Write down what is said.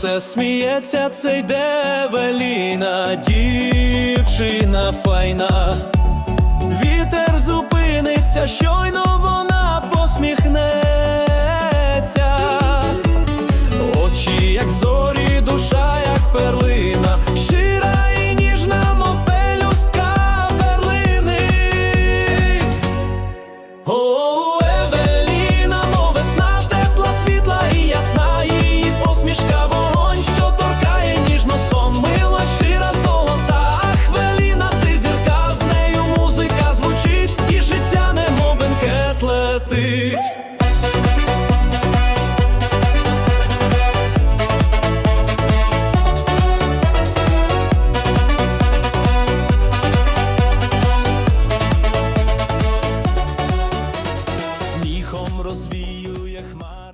все сміється, це йде веліна, дівчина файна, вітер зупиниться, щойно вона посміхнеться, очі, як зорі, душа, як перлина, щира і ніжна, мов пелюстка перлини. летить. Сміхом розвіює хмар.